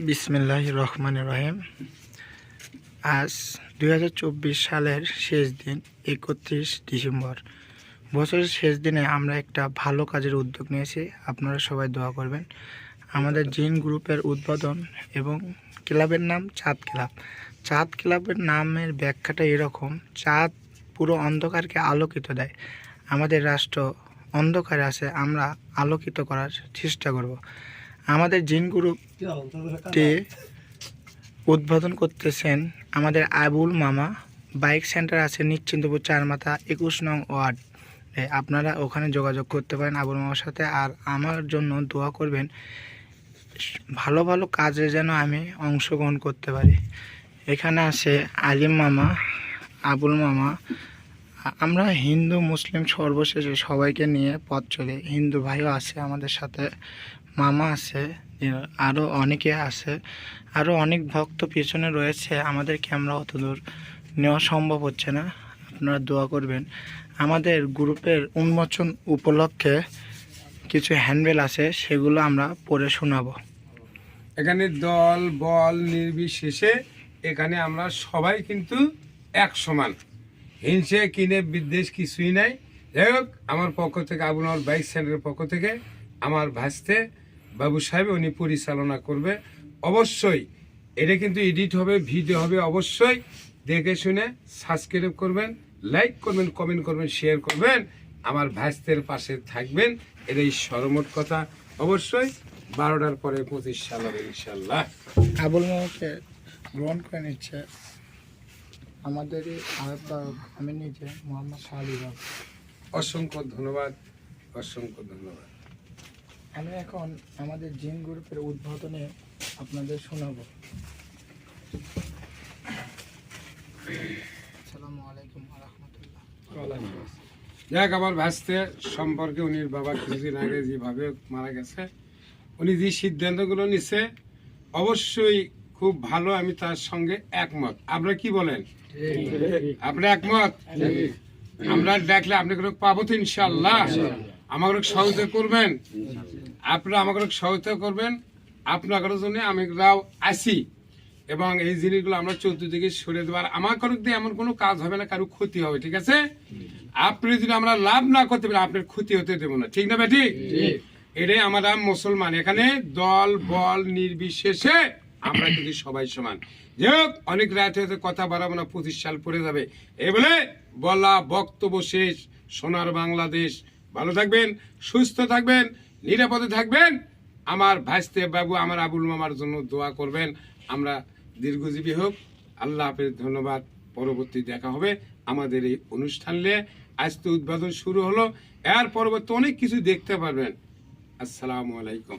বিসমিল্লাহ রহমান রহিম। আজ দু হাজার চব্বিশ সালের শেষ দিন, একত্রিশ ডিসেম্বর। বছরের শেষ দিনে আমরা একটা ভালো কাজের উদ্যোগ নিয়েছি। আপনারা সবাই দোয়া করবেন। আমাদের জিন গ্রুপের উদ্বোধন এবং ক্লাবের নাম চাঁদ ক্লাব। চাঁদ ক্লাবের নামের ব্যাখ্যাটা এরকম। চাঁদ পুরো অন্ধকারকে আলোকিত দেয়। আমাদের রাষ্ট্র অন্ধকারে আছে, আমরা আলোকিত করার চেষ্টা করব। আমাদের জিন গ্রুপটি উদ্বোধন করতেছেন আমাদের আবুল মামা। বাইক সেন্টার আছে নিশ্চিন্তপুর চার মাথা একুশ নং ওয়ার্ড। আপনারা ওখানে যোগাযোগ করতে পারেন আবুল মামার সাথে। আর আমার জন্য দোয়া করবেন, ভালো ভালো কাজে যেন আমি অংশগ্রহণ করতে পারি। এখানে আছে আলিম মামা, আবুল মামা। আমরা হিন্দু, মুসলিম সর্বশেষে সবাইকে নিয়ে পথ চলি। হিন্দু ভাইও আছে আমাদের সাথে। মামা আছে আরও অনেকে আছে আরও অনেক ভক্ত পিছনে রয়েছে, আমাদের ক্যামেরা অত দূর নেওয়া সম্ভব হচ্ছে না, আপনারা দোয়া করবেন। আমাদের গ্রুপের উন্মোচন উপলক্ষে কিছু হ্যান্ডবেল আছে, সেগুলো আমরা পড়ে শোনাবো। এখানে দল, বল, নির্বিশেষে এখানে আমরা সবাই কিন্তু এক সমান। হিংসে, কিনে, বিদ্বেষ কিছুই নাই। যাই হোক, আমার পক্ষ থেকে আবুল আমার বাইক সেন্টারের পক্ষ থেকে আমার ভাসতে বাবু সাহেব উনি পরিচালনা করবে। অবশ্যই এটা কিন্তু এডিট হবে ভিডিও হবে অবশ্যই দেখে শুনে সাবস্ক্রাইব করবেন লাইক করবেন কমেন্ট করবেন শেয়ার করবেন। আমার ভাস্তের পাশে থাকবেন এটাই সরমোট কথা। অবশ্যই বারোটার পরে পঁচিশ সাল হবে ইনশাল্লাহ আবুল মামাকে গ্রহণ করে নিচ্ছে। আমাদেরই আহ্বায়ক আমি নিজে মোহাম্মদ শাহিবাগ অসংখ্য ধন্যবাদ অসংখ্য ধন্যবাদ। আমি এখন আমাদের জিন গ্রুপের উদ্বোধনে আপনাদের শোনাবো। আসসালামু আলাইকুম যাক, আমার ভাসতে সম্পর্কে উনির বাবা কিছুদিন আগে যেভাবে মারা গেছে, উনি যে সিদ্ধান্তগুলো নিছে, অবশ্যই খুব ভালো আমি তার সঙ্গে একমত। আপনারা কি বলেন? আপনি একমত? আমরা দেখলে আপনি কোনো পাবো তো ইনশাল্লাহ আমাকে সহযোগিতা করবেন? আপনারা আমাকে সহায়তা করবেন আপনাদের জন্য আমি রাও আসি এবং এই জিনিসগুলো আমরা চতুর্দিকে সরে দেবো। আর আমার কোনো দিয়ে এমন কোনো কাজ হবে না কারও ক্ষতি হবে ঠিক আছে? আপনি যদি আমরা লাভ না করতে পারি আপনার ক্ষতি হতে দেবো না। ঠিক না বেটি এটাই আমরা মুসলমান। এখানে দল বল নির্বিশেষে আমরা কিন্তু সবাই সমান। যাই হোক অনেক রাত হয়তো কথা বাড়াবো না পঁচিশ সাল পরে যাবে। এই বলে বলা বক্তব্য শেষ। সোনার বাংলাদেশ। ভালো থাকবেন সুস্থ থাকবেন। নিরাপদে থাকবেন। আমার ভাইস্তে বাবু, আমার আবুল মামার জন্য দোয়া করবেন। আমরা দীর্ঘজীবী হোক। আল্লাহ হাফেজ, ধন্যবাদ। পরবর্তী দেখা হবে আমাদের এই অনুষ্ঠান নিয়ে। আজ তো উদ্বোধন শুরু হলো। এর পরবর্তী অনেক কিছু দেখতে পারবেন। আসসালামু আলাইকুম।